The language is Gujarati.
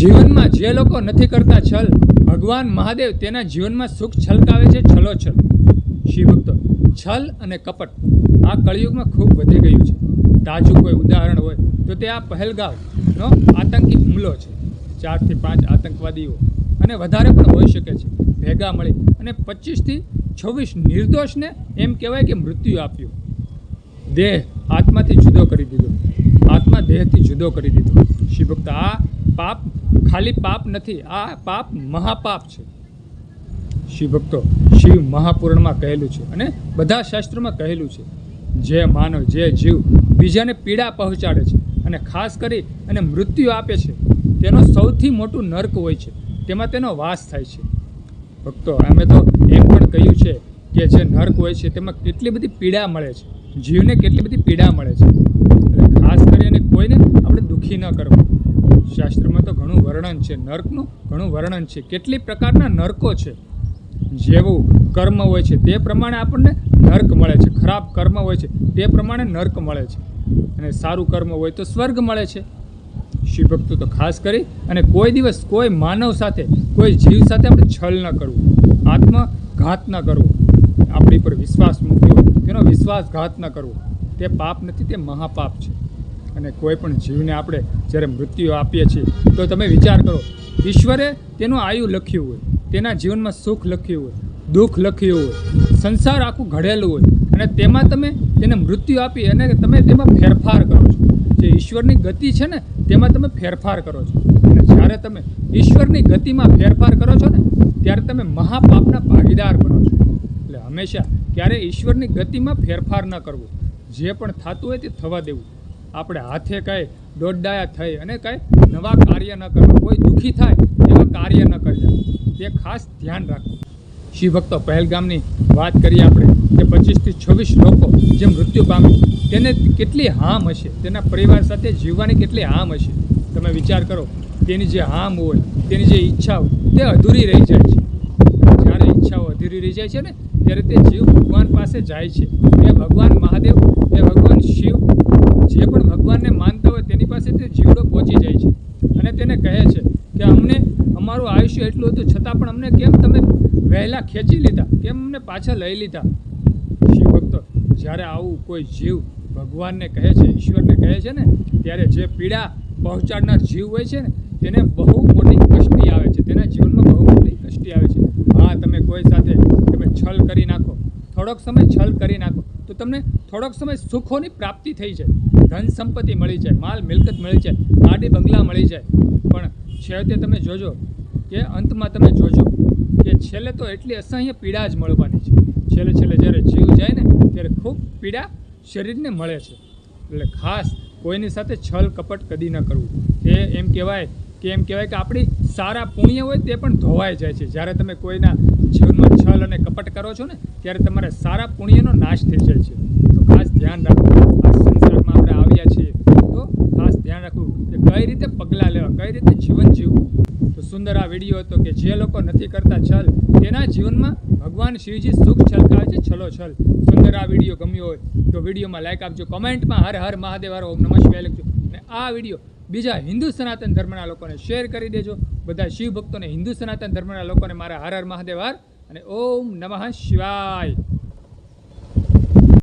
જીવનમાં જે લોકો નથી કરતા છલ, ભગવાન મહાદેવ તેના જીવનમાં સુખ છલકાવે છે, છલો છલ. શિવ છલ અને કપટ આ કળિયુગમાં ખૂબ વધી ગયું છે. તાજું કોઈ ઉદાહરણ હોય તો તે આ પહેલગામનો આતંકી હુમલો છે. ચારથી પાંચ આતંકવાદીઓ અને વધારે પણ હોઈ શકે છે. ભેગા મળી અને પચીસથી છવ્વીસ નિર્દોષને એમ કહેવાય કે મૃત્યુ આપ્યું. દેહ આત્માથી જુદો કરી દીધો. આત્મા દેહથી જુદો કરી દીધો. શિવભક્ત આ પાપ, ખાલી પાપ નથી, આ પાપ મહાપાપ છે. શિવ ભક્તો શિવ મહાપુરાણમાં કહેલું છે અને બધા શાસ્ત્રોમાં કહેલું છે. જે માનવ, જે જીવ બીજાને પીડા પહોંચાડે છે અને ખાસ કરી અને મૃત્યુ આપે છે, તેનો સૌથી મોટું નર્ક હોય છે. તેમાં તેનો વાસ થાય છે. ભક્તો, અમે તો એમ પણ કહ્યું છે કે જે નર્ક હોય છે, તેમાં કેટલી બધી પીડા મળે છે. જીવને કેટલી બધી પીડા મળે છે. એટલે ખાસ કરીને કોઈને આપણે દુઃખી ન કરવું. શાસ્ત્રમાં તો ઘણું વર્ણન છે. નર્કનું ઘણું વર્ણન છે. કેટલી પ્રકારના નર્કો છે? જેવું કર્મ હોય છે. તે પ્રમાણે આપણને નર્ક મળે છે. ખરાબ કર્મ હોય છે. તે પ્રમાણે નર્ક મળે છે. અને સારું કર્મ હોય તો સ્વર્ગ મળે છે. શિવભક્તો તો ખાસ કરી અને કોઈ દિવસ કોઈ માનવ સાથે, કોઈ જીવ સાથે આપણે છલ ન કરવું. આત્મઘાત ન કરવો. આપણી પર વિશ્વાસ મૂક્યો. તેનો વિશ્વાસઘાત ન કરવો. તે પાપ નથી, તે મહાપાપ છે. અને કોઈ પણ જીવને આપણે જ્યારે મૃત્યુ આપીએ છીએ, તો તમે વિચાર કરો, ઈશ્વરે તેનું આયુ લખ્યું હોય, તેના જીવનમાં સુખ લખ્યું હોય, દુઃખ લખ્યું હોય, સંસાર આખું ઘડેલું હોય, અને તેમાં તમે તેને મૃત્યુ આપી અને તમે તેમાં ફેરફાર કરો છો. જે ઈશ્વરની ગતિ છે ને, તેમાં તમે ફેરફાર કરો છો. અને જ્યારે તમે ઈશ્વરની ગતિમાં ફેરફાર કરો છો ને, ત્યારે તમે મહાપાપના ભાગીદાર બનો છો. એટલે હંમેશા ક્યારે ઈશ્વરની ગતિમાં ફેરફાર ન કરવો. જે પણ થતું હોય તે થવા દેવું. આપણે હાથે કાંઈ દોડડાયા થઈ અને કાંઈ નવા કાર્ય ન કરવા કોઈ દુઃખી થાય એવા કાર્ય ન કર્યા. તે ખાસ ધ્યાન રાખવું. શિવ ભક્તો પહેલગામની વાત કરીએ આપણે કે પચીસથી છવ્વીસ લોકો જે મૃત્યુ પામે તેને કેટલી હામ હશે? તેના પરિવાર સાથે જીવવાની કેટલી હામ હશે? તમે વિચાર કરો, તેની જે હામ હોય, તેની જે ઈચ્છા હોય, તે અધૂરી રહી જાય છે. જ્યારે ઈચ્છાઓ અધૂરી રહી જાય છે ને, ત્યારે તે જીવ ભગવાન પાસે જાય છે. એ ભગવાન મહાદેવ એ ભગવાન શિવ જે પણ ભગવાનને માનતા હોય તેની પાસે તે જીવડો પહોંચી જાય છે. અને તેને કહે છે કે અમને, અમારું આયુષ્ય એટલું હતું, છતાં પણ અમને કેમ તમે વહેલા ખેંચી લીધા? કેમ અમને પાછા લઈ લીધા? શિવ ભક્તો, જ્યારે આવું કોઈ જીવ ભગવાનને કહે છે, ઈશ્વરને કહે છે ને, ત્યારે જે પીડા પહોંચાડનાર જીવ હોય છે ને, તેને બહુ મોટી કષ્ટી આવે છે. તેના જીવનમાં બહુ મોટી કષ્ટી આવે છે. હા, તમે કોઈ સાથે તમે છલ કરી નાખો. થોડોક સમય છલ કરી નાખો. તો તમને થોડોક સમય સુખોની પ્રાપ્તિ થઈ જાય. ધન સંપત્તિ મળી જાય, માલ મિલકત મળી જાય, ગાડી, બંગલા મળી જાય. પણ છેવટે તમે જોજો કે અંતમાં તમે જોજો કે છેલ્લે તો એટલી અસહ્ય પીડા જ મળવાની છે. છેલ્લે છેલ્લે જ્યારે જીવ જાય ને, ત્યારે ખૂબ પીડા શરીરને મળે છે. એટલે ખાસ કોઈની સાથે છલ કપટ કદી ન કરવું. તે એમ કહેવાય કે એમ કહેવાય કે આપણી સારા પુણ્ય હોય તે પણ ધોવાઈ જાય છે. જ્યારે તમે કોઈના જીવનમાં છલ અને કપટ કરો છો ને, ત્યારે તમારે સારા પુણ્યનો નાશ થઈ જાય છે. તો ખાસ ધ્યાન રાખવું આ સંસારમાં આપણે આવ્યા છીએ તો ખાસ ધ્યાન રાખવું કે કઈ રીતે પગલાં લેવા, કઈ રીતે જીવન જીવવું? તો સુંદર આ વીડિયો હતો કે જે લોકો નથી કરતા છલ, તેના જીવનમાં ભગવાન શિવજી સુખ છલકાવે છે, છલો છલ. સુંદર આ વીડિયો ગમ્યો હોય તો વિડીયોમાં લાઈક આપજો, કોમેન્ટમાં હર હર મહાદેવ હર ઓમ નમઃ લખજો. અને આ વીડિયો બીજા હિન્દુ સનાતન ધર્મના લોકોને શેર કરી દેજો. બધા શિવ ભક્તોને હિન્દુ સનાતન ધર્મના લોકોને મારા હર હર મહાદેવ હર અને ઓમ નમઃ શિવાય.